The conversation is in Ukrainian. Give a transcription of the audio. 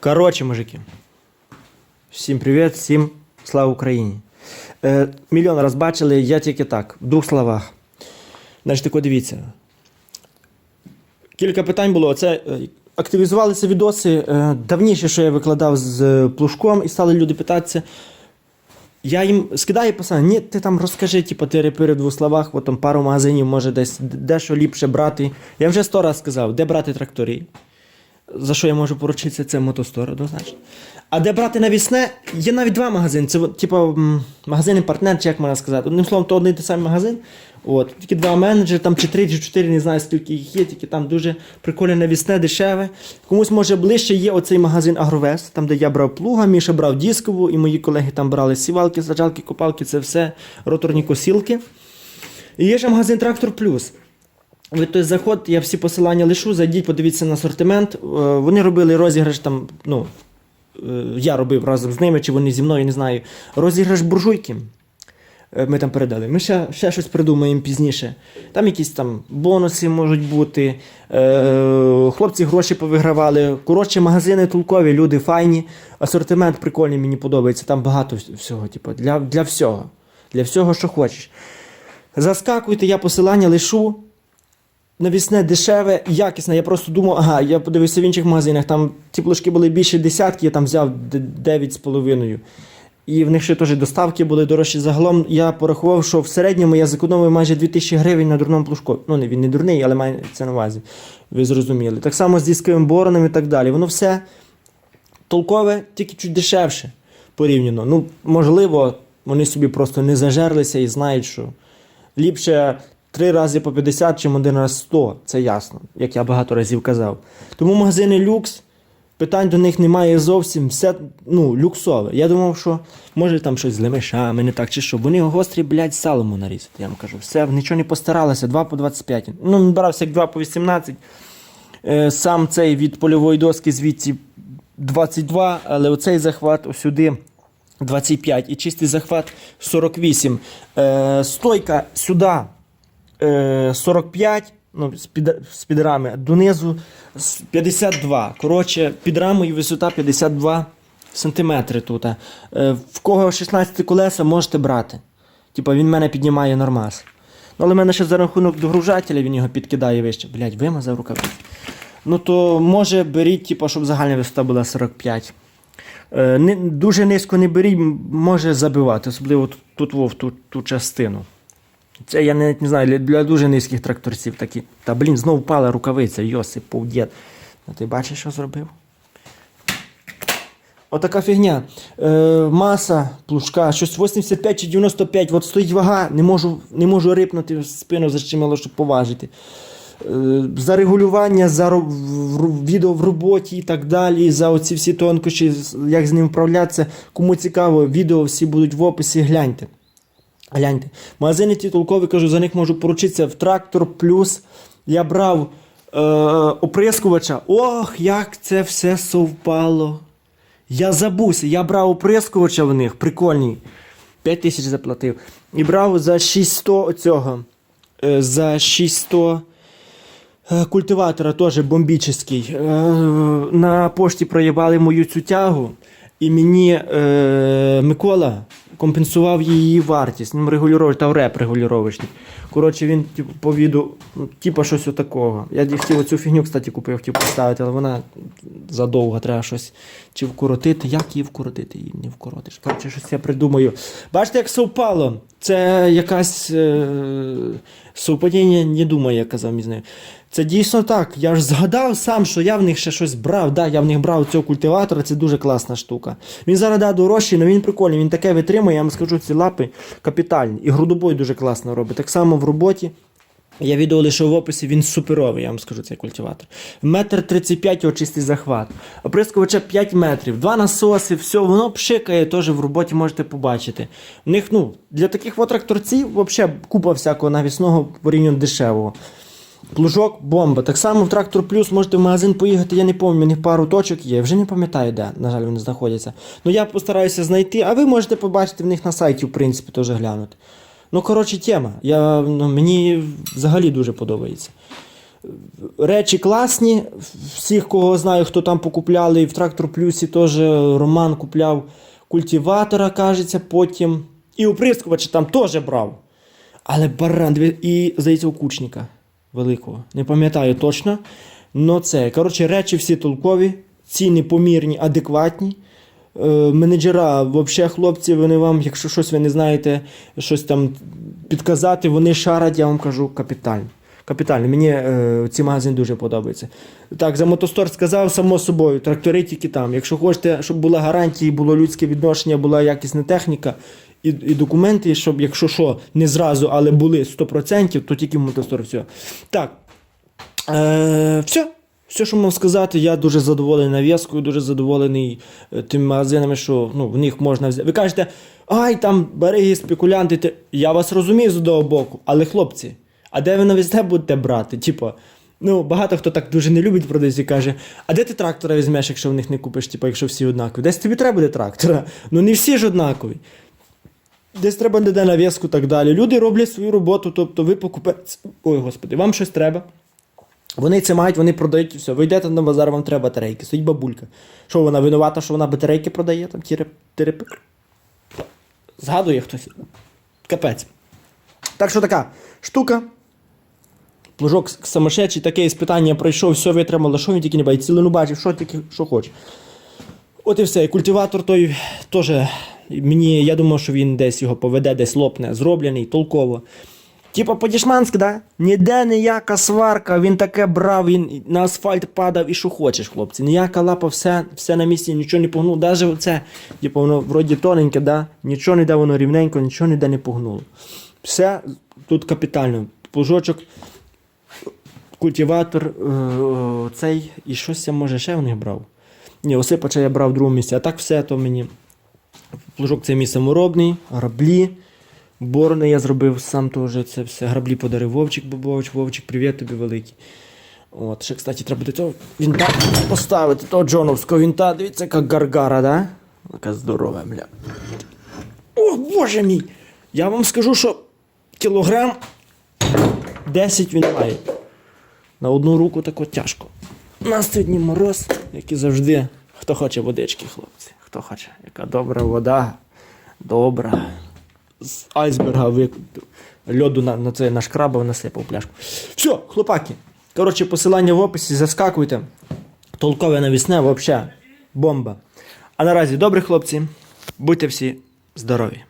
Коротше, мужики. Всім привіт, всім слава Україні. Е, мільйон раз бачили, я тільки так, в двох словах. Значить, тако дивіться. Кілька питань було. Це е, активізувалися відоси е, давніше, що я викладав з е, плужком, і стали люди питатися. Я їм скидаю посилання, ні, ти там розкажи, типу, ти репери в двох словах, от там пару магазинів, може десь дещо ліпше брати. Я вже сто раз сказав, де брати трактори. За що я можу поручитися, це мотостор, однозначно. А де брати навісне, є навіть два магазини. Це типу магазини партнер, чи як можна сказати. Одним словом, то один і той самий магазин. От, тільки два менеджери, там чи три, чи чотири, не знаю, скільки їх є, тільки там дуже прикольне навісне, дешеве. Комусь може ближче є оцей магазин Агровес, там, де я брав плуга, Міша брав дискову, і мої колеги там брали сівалки, саджалки, копалки, це все, роторні косілки. І є ще магазин Трактор Плюс. Ви той заход, я всі посилання лишу, зайдіть, подивіться на асортимент. Е, Вони робили розіграш там, ну, е, я робив разом з ними, чи вони зі мною, не знаю. Розіграш буржуйки. Е, Ми там передали. Ми ще, ще щось придумаємо пізніше. Там якісь там бонуси можуть бути. Е, хлопці гроші повигравали. Коротше, магазини толкові, люди файні. Асортимент прикольний, мені подобається. Там багато всього, типу, для, для всього. Для всього, що хочеш. Заскакуйте, я посилання лишу. Навісне дешеве, якісне. Я просто думав, ага, я подивився в інших магазинах, там ті плошки були більше десятки, я там взяв д- дев'ять з половиною. І в них ще теж доставки були дорожчі. Загалом я порахував, що в середньому я зекономив майже 2000 гривень на дурному плужку. Ну, він не дурний, але має це на увазі. Ви зрозуміли. Так само з дисковим бороном і так далі. Воно все толкове, тільки чуть дешевше порівняно. Ну, можливо, вони собі просто не зажерлися і знають, що ліпше три рази по 50, чим один раз 100. Це ясно, як я багато разів казав. Тому магазини люкс. Питань до них немає зовсім, все ну, люксове. Я думав, що може там щось з лемешами, не так чи що. Вони гострі, блядь, салому нарізати, я вам кажу. Все, нічого не постаралися, 2 по 25. Ну, брався як 2 по 18. Е, сам цей від польової доски звідси 22, але оцей захват сюди 25 і чистий захват 48. Е, стойка сюди 45, ну, з, під, з підрами, донизу 52. Коротше, під рамою висота 52 сантиметри тут. Е, в кого 16 колеса можете брати. Типа він мене піднімає нормас. Ну, але в мене ще за рахунок догружателя він його підкидає вище. Блять, вимазав рукавиці. Ну то може беріть, типу, щоб загальна висота була 45. Е, не, дуже низько не беріть, може забивати, особливо тут, тут во, в ту, ту частину. Це я навіть не знаю, для, дуже низьких тракторців такі. Та блін, знову впала рукавиця, Йосип, повдєд. Ну ти бачиш, що зробив? Отака фігня. Е, маса плужка, щось 85 чи 95, от стоїть вага, не можу, не можу рипнути спину защемило, щоб поважити. Е, за регулювання, за відео в роботі і так далі, за оці всі тонкощі, як з ним вправлятися. Кому цікаво, відео всі будуть в описі, гляньте. Гляньте. Магазини ті толкові, кажу, за них можу поручитися в трактор плюс. Я брав е, оприскувача. Ох, як це все совпало. Я забувся, я брав оприскувача в них, прикольний. 5 тисяч заплатив. І брав за 600 оцього. е, За 600 е, культиватора теж бомбічний. Е, На пошті проїбали мою цю тягу, і мені е, Микола компенсував її вартість. Ну, регулювач, та реп регулювачний. Коротше, він типу, по віду, типу щось отакого. Я хотів оцю фігню, кстати, купив, хотів поставити, але вона задовго треба щось чи вкоротити. Як її вкоротити? Її не вкоротиш. Коротше, щось я придумаю. Бачите, як совпало. Це якась е, совпадіння, не думаю, як казав мізнею. Це дійсно так. Я ж згадав сам, що я в них ще щось брав. Да, я в них брав цього культиватора, це дуже класна штука. Він зараз да, дорожчий, але він прикольний, він таке витримує, я вам скажу, ці лапи капітальні. І грудобой дуже класно робить. Так само в роботі. Я відео лише в описі, він суперовий, я вам скажу цей культиватор. Метр 35 його чистий захват. Оприскувача 5 метрів, два насоси, все, воно пшикає, теж в роботі можете побачити. У них, ну, для таких от тракторців взагалі купа всякого навісного порівняно дешевого. Плужок, бомба. Так само в Трактор Плюс можете в магазин поїхати, я не пам'ятаю, у них пару точок є. Вже не пам'ятаю, де, на жаль, вони знаходяться. Ну я постараюся знайти, а ви можете побачити в них на сайті, в принципі, теж глянути. Ну, коротше, тема. Я, ну, мені взагалі дуже подобається. Речі класні. Всіх, кого знаю, хто там покупляли, і в Трактор Плюсі теж Роман купляв культиватора, кажеться, потім. І оприскувача там теж брав. Але баран, і, здається, у кучника великого. Не пам'ятаю точно. Но це. Коротше, речі всі толкові, ціни помірні, адекватні. Е, менеджера, взагалі, хлопці, вони вам, якщо щось ви не знаєте, щось там підказати, вони шарять, я вам кажу, капітально. Капітально. Мені е, ці магазини дуже подобаються. Так, за мотостор сказав, само собою, трактори тільки там. Якщо хочете, щоб була гарантія, було людське відношення, була якісна техніка і, і документи, щоб, якщо що, не зразу, але були 100%, то тільки в мотостор все. Так. Е, все. Все, що мав сказати, я дуже задоволений нав'язкою, дуже задоволений е, тими магазинами, що ну, в них можна взяти. Ви кажете, ай, там бариги, спекулянти. Те... Я вас розумію з одного боку, але хлопці, а де ви навізне будете брати? Типа, ну, багато хто так дуже не любить продавців і каже, а де ти трактора візьмеш, якщо в них не купиш, типа, якщо всі однакові? Десь тобі треба буде трактора. Ну не всі ж однакові. Десь треба не де нав'язку і так далі. Люди роблять свою роботу, тобто ви покупець. Ой, господи, вам щось треба. Вони це мають, вони продають все. Ви йдете на базар, вам треба батарейки. Стоїть бабулька. Що вона винувата, що вона батарейки продає, там ті тереп... Згадує хтось. Капець. Так що така штука. Плужок самошедший, таке іспитання пройшов, все витримало, що він тільки не бачить, цілину бачив, що тільки що хоче. От і все. І культиватор той теж мені, я думав, що він десь його поведе, десь лопне, зроблений, толково. Типа по-дішманськи, да? Ніде ніяка сварка, він таке брав, він на асфальт падав і що хочеш, хлопці. Ніяка лапа, все, все на місці, нічого не погнуло. Навіть оце, типу, воно вроді тоненьке, да? нічого не де воно рівненько, нічого ніде не погнуло. Все тут капітально. Плужочок, культиватор, е, цей, і щось я може ще в них брав. Ні, осипача я брав в другому місці, а так все то мені. Плужок цей мій саморобний, граблі. Борни я зробив сам теж це все. Граблі подарив Вовчик, бо Вовчик, Вовчик, привіт тобі великий. От, ще, кстати, треба до цього вінта поставити, того Джоновського вінта. Дивіться, яка гаргара, да? Яка здорова, бля. О, боже мій! Я вам скажу, що кілограм 10 він має. На одну руку тако тяжко. У нас сьогодні мороз, як і завжди. Хто хоче водички, хлопці? Хто хоче? Яка добра вода. Добра. З айсберга викупив. льоду на, на це нашкрабав, насипав пляшку. Все, хлопаки. Коротше, посилання в описі, заскакуйте. Толкове навісне, взагалі, бомба. А наразі добрі хлопці, будьте всі здорові.